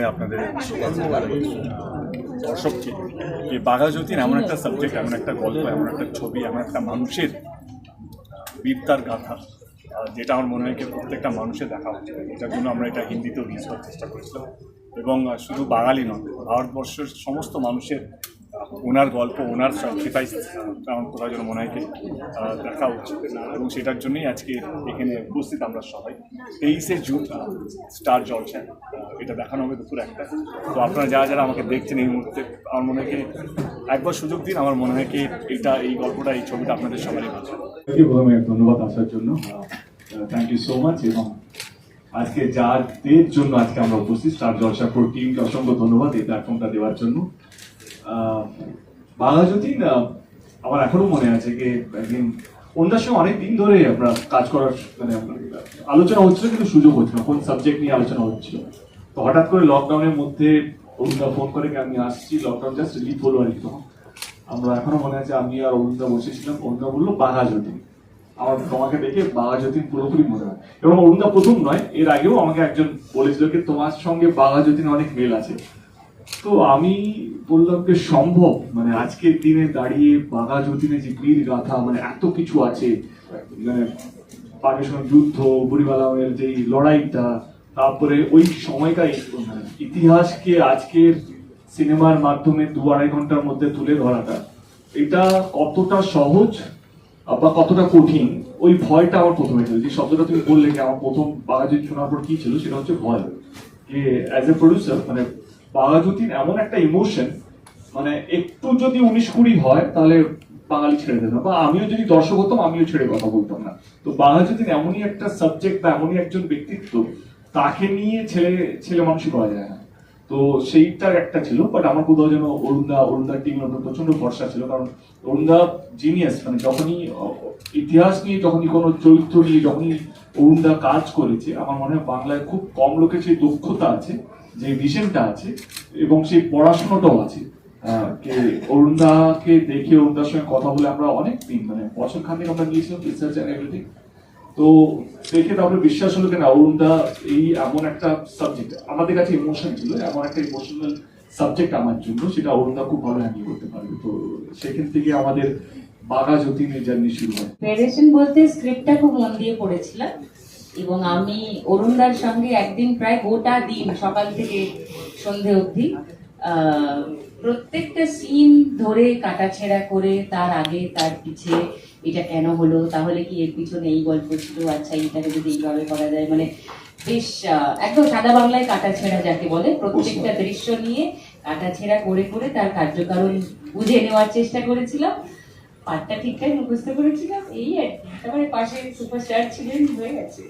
আমাদের দর্শককে যে বাঘাযতীন এমন একটা সাবজেক্ট এমন একটা গল্প, এমন একটা ছবি, এমন একটা মানুষের বিদ্যার গাথা যেটা আমার মনে হয় প্রত্যেকটা মানুষের দেখা উচিত। এটার জন্য আমরা এটা হিন্দিতেও রিলিজ করার চেষ্টা করেছিলাম। এবং শুধু বাঙালি নয়, ভারতবর্ষের সমস্ত মানুষের ওনার গল্প, ওনার স্যাক্রিফাইস আমার করার জন্য মনে হয় দেখা উচিত এবং সেটার জন্যই আজকে এখানে উপস্থিত আমরা সবাই। তেইশে জুন স্টার জলসা এটা দেখানো হবে দুপুর একটা। তো আপনারা যারা যারা আমাকে দেখছেন এই মুহূর্তে, আমার মনে হয় একবার সুযোগ দিন, আমার মনে হয় কি, এটা, এই গল্পটা, এই ছবিটা আপনাদের সবারই ভালো ধন্যবাদ আসার জন্য। থ্যাংক ইউ সো মাচ এবং আজকে যাদের জন্য আজকে আমরা উপস্থিত, স্টার জলসা পুরো টিমকে অসংখ্য ধন্যবাদ এই প্ল্যাটফর্মটা দেওয়ার জন্য। বাংলা যতীন আমার এখনও মনে আছে যে একদিন অন্যার সঙ্গে অনেক দিন ধরে আমরা কাজ করার মানে আলোচনা হচ্ছিল, কিন্তু সুযোগ হচ্ছিল কোন সাবজেক্ট নিয়ে আলোচনা হচ্ছিল তো হঠাৎ করে লকডাউনের মধ্যে অরুণদা ফোন করে আমি আসছি লকডাউন জাস্ট রিলিফ হলো আর কি আমরা এখনও মনে আছে আমি আর অরুণদা বসেছিলাম, অরুণদা বলল, বাঘা যতীন আমার, তোমাকে দেখে বাঘা যতীন পুরোপুরি মনে হয়। এবং অরুণদা প্রথম নয়, এর আগেও আমাকে একজন বলেছিল কি তোমার সঙ্গে বাঘা যতীন অনেক মেল আছে। তো আমি বললাম যে সম্ভব মানে আজকের দিনে দাঁড়িয়ে বাঘা যতীনে যে বীর গাথা মানে এত কিছু আছে মানে পাকের সঙ্গে যুদ্ধ বুড়িবালামের যে লড়াইটা, তারপরে ওই মানে ইতিহাসকে আজকের সিনেমার মাধ্যমে দু আড়াই ঘণ্টার মধ্যে তুলে ধরাটা, এটা কতটা সহজ বা কতটা কঠিন, ওই ভয়টা আমার প্রথমে ছিল। যে শব্দটা তুমি বললে যে আমার প্রথম বাঘাযতীন শোনার পর কি ছিল, সেটা হচ্ছে ভয়। যে অ্যাজ এ প্রডিউসার মানে বাঘাযতীন এমন একটা ইমোশন মানে একটু যদি উনিশ কুড়ি হয়, তাহলে বাঙালি ছেড়ে দেবে বা আমিও যদি দর্শক হতাম, আমিও ছেড়ে কথা বলতাম না। তো বাঘাযতীন এমনই একটা সাবজেক্ট বা এমনই একজন ব্যক্তিত্ব, তাকে নিয়ে ছেলে ছেলে মানুষই করা যায় না। তো সেইটার একটা ছিল বাট আমার কোথাও যেন অরুণদা, অরুণদার উপর প্রচণ্ড ভরসা ছিল, কারণ অরুণদা জিনিয়াস মানে যখনই ইতিহাস নিয়ে যখনই কোনো চরিত্র নিয়ে যখনই অরুণদা কাজ করেছে, আমার মনে হয় বাংলায় খুব কম লোকের সেই দক্ষতা আছে, যে ভিশনটা আছে, এবং সেই পড়াশোনাটাও আছে। অরুণদাকে দেখে অরুণদার সঙ্গে কথা বলে আমরা অনেক দিন মানে বছর খানিক আমরা নিয়েছিলাম রিসার্চ অ্যান্ড এভরিথিং তো দেখে তারপরে বিশ্বাস হলো কেন? অরুণদা, এই এমন একটা সাবজেক্ট আমাদের কাছে ইমোশন ছিল, এমন একটা ইমোশনাল সাবজেক্ট আমার জন্য, সেটা অরুণদা খুব ভালো হ্যান্ডেল করতে পারবে। তো সেখান থেকে আমাদের বাঘা যতীনের জার্নি শুরু হয়। বলতে স্ক্রিপ্টটা খুব মন দিয়ে পড়েছিলাম, এবং আমি অরুণদার সঙ্গে একদিন প্রায় গোটা দিন, সকাল থেকে সন্ধে অবধি প্রত্যেকটা সিন ধরে কাটাছেড়া করে তার আগে তার পিছে এটা কেন হলো তাহলে কি এর পিছনে এই গল্প ছিল? আচ্ছা এইটাকে যদি এইভাবে করা যায় মানে বেশ একদম সাদা বাংলায় কাটাছেড়া যাকে বলে প্রত্যেকটা দৃশ্য নিয়ে কাটাছেড়া করে করে তার কার্যকারণ বুঝে নেওয়ার চেষ্টা করেছিলাম। পাঠটা ঠিকঠাক মুখস্থ করেছিলাম। এই আর কি। তারপরে পাশে সুপারস্টার ছিলেন হয়ে গেছে।